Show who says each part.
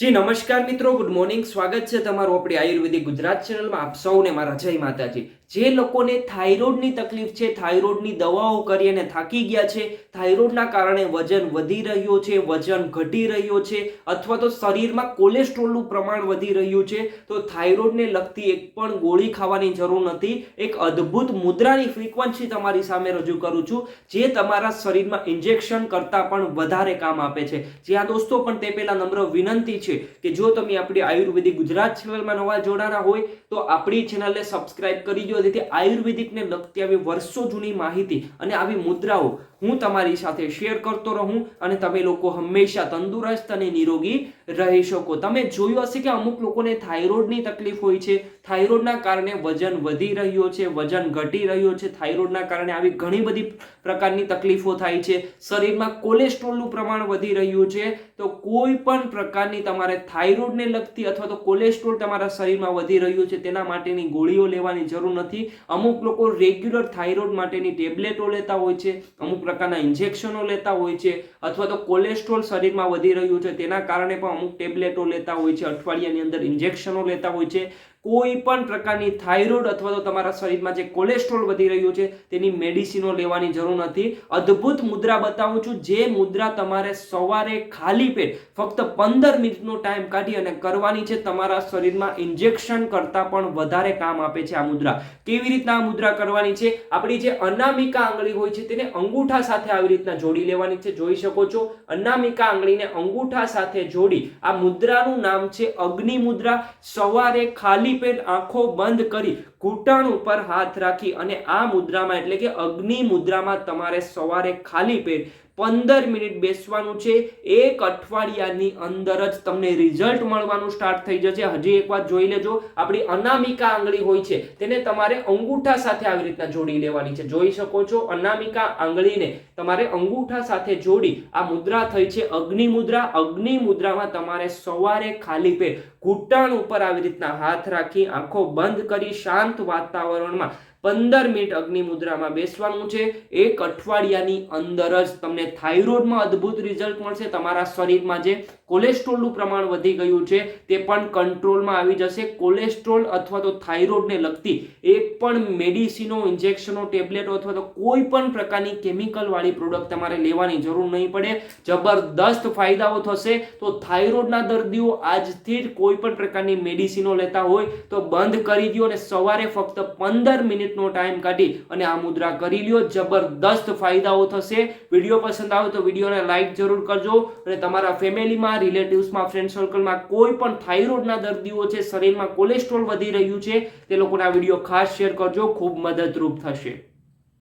Speaker 1: જી, નમસ્કાર મિત્રો. Good morning સ્વાગત છે તમારું આપણી આયુર્વેદિક ગુજરાત ચેનલમાં. આપ સૌને મારા જય માતાજી. જે લોકોને થાઇરોઇડની તકલીફ છે, થાઇરોઇડની દવાઓ કરી અને થાકી ગયા છે, થાઇરોઇડના કારણે વજન વધી રહ્યો છે, વજન ઘટી રહ્યો છે, અથવા તો શરીરમાં કોલેસ્ટ્રોલનું પ્રમાણ વધી રહ્યું છે, તો થાઇરોઇડને લગતી એક પણ ગોળી ખાવાની જરૂર નથી. એક અદ્ભુત મુદ્રાની ફ્રીક્વન્સી તમારી સામે રજૂ કરું છું, જે તમારા શરીરમાં ઇન્જેક્શન કરતાં પણ વધારે કામ આપે છે. જ્યાં દોસ્તો, પણ તે પહેલાં નમ્ર વિનંતી છે. કે જો તમે આપણી આયુર્વેદિક ગુજરાત ચેનલમાં નવા જોડાના હોય, તો આપણી ચેનલને સબસ્ક્રાઇબ કરી દો. જેથી આયુર્વેદિકને લગતી આવી વર્ષો જૂની માહિતી અને આવી મુદ્રાઓ હું તમારી સાથે શેર કરતો રહું અને તમે લોકો હંમેશા તંદુરસ્ત અને નિરોગી રહી શકો. તમે જોયું હશે કે અમુક લોકોને થાઇરોઇડની તકલીફ હોય છે. થાઇરોઇડના કારણે વજન વધી રહ્યો છે, વજન ઘટી રહ્યો છે. થાઇરોઇડના કારણે આવી ઘણી બધી પ્રકારની તકલીફો થાય છે. શરીરમાં કોલેસ્ટ્રોલનું પ્રમાણ વધી રહ્યું છે. તો કોઈ પણ પ્રકારની તમારે થાઇરોઇડને લગતી અથવા તો કોલેસ્ટ્રોલ તમારા શરીરમાં વધી રહ્યું છે, તેના માટેની ગોળીઓ લેવાની જરૂર નથી. અમુક લોકો રેગ્યુલર થાઇરોઇડ માટેની ટેબ્લેટો લેતા હોય છે. અમુક પ્રકારના ઇન્જેક્શનો લેતા હોય છે અથવા તો કોલેસ્ટ્રોલ શરીરમાં વધી રહ્યું છે. તેના કારણે પણ અમુક ટેબ્લેટો લેતા હોય છે. અઠવાડિયાની અંદર ઇન્જેક્શનો લેતા હોય છે. કોઈ પણ પ્રકારની થાઇરોઇડ અથવા તો તમારા શરીરમાં જે કોલેસ્ટ્રોલ વધી રહ્યું છે, તેની મેડિસિનો લેવાની જરૂર નથી. અદ્ભુત મુદ્રા બતાવું છું, જે મુદ્રા તમારે સવારે ખાલી પેટ ફક્ત પંદર મિનિટનો ટાઈમ કાઢી અને કરવાની છે, તમારા શરીરમાં ઇન્જેક્શન કરતાં પણ વધારે કામ આપે છે આ મુદ્રા. કેવી રીતના આ મુદ્રા કરવાની છે? આપણી જે અનામિકા આંગળી હોય છે, તેને અંગૂઠા સાથે આવી રીતના જોડી લેવાની છે. જોઈ શકો છો, અનામિકા આંગળીને અંગૂઠા સાથે જોડી. આ મુદ્રાનું નામ છે અગ્નિ મુદ્રા. સવારે ખાલી પેટ આંખો બંધ કરી ઘૂંટણ ઉપર હાથ રાખી અને આ મુદ્રામાં એટલે કે અગ્નિ મુદ્રામાં તમારે સવારે ખાલી પેટ પંદર મિનિટ બેસવાનું છે. એક અઠવાડિયાની અંદર જ તમને રિઝલ્ટ મળવાનું સ્ટાર્ટ થઈ જશે. હજી એક વાત જોઈ લેજો. આપણી અનામિકા આંગળી હોય છે. તેને તમારે અંગૂઠા સાથે આવી રીતના જોડી લેવાની છે. જોઈ શકો છો, અનામિકા આંગળીને તમારે અંગૂઠા સાથે જોડી આ મુદ્રા થઈ છે અગ્નિ મુદ્રા. અગ્નિ મુદ્રામાં તમારે સવારે ખાલી પેટ ઘૂંટણ ઉપર આવી રીતના હાથ રાખી આંખો બંધ કરી શાંત વાતાવરણમાં પંદર મિનિટ અગ્નિ મુદ્રામાં બેસવાનું છે. એક અઠવાડિયાની અંદર જ તમને થાઇરોઇડમાં અદ્ભુત રિઝલ્ટ મળશે. તમારા શરીરમાં જે કોલેસ્ટ્રોલનું પ્રમાણ વધી ગયું છે, તે પણ કંટ્રોલમાં આવી જશે. કોલેસ્ટ્રોલ અથવા તો થાઇરોઇડને લગતી એક પણ મેડિસિનો, ઇન્જેક્શનો, ટેબ્લેટો અથવા તો કોઈ પણ પ્રકારની કેમિકલવાળી પ્રોડક્ટ તમારે લેવાની જરૂર નહીં પડે. જબરદસ્ત ફાયદાઓ થશે. તો થાઇરોઇડના દર્દીઓ આજથી જ કોઈ પણ પ્રકારની મેડિસિનો લેતા હોય તો બંધ કરી દો અને સવારે ફક્ત પંદર મિનિટનો ટાઈમ કાઢી અને આ મુદ્રા કરી લ્યો. જબરદસ્ત ફાયદાઓ થશે. વીડિયો પસંદ આવે તો વિડીયોને લાઇક જરૂર કરજો અને તમારા ફેમિલીમાં, રિલેટિવ્સમાં ફ્રેન્ડ સર્કલમાં કોઈ પણ થાઇરોઇડના દર્દીઓ છે, શરીરમાં કોલેસ્ટ્રોલ વધી રહ્યું છે, તે લોકોને વીડિયો ખાસ શેર કરજો. ખૂબ મદદરૂપ થશે.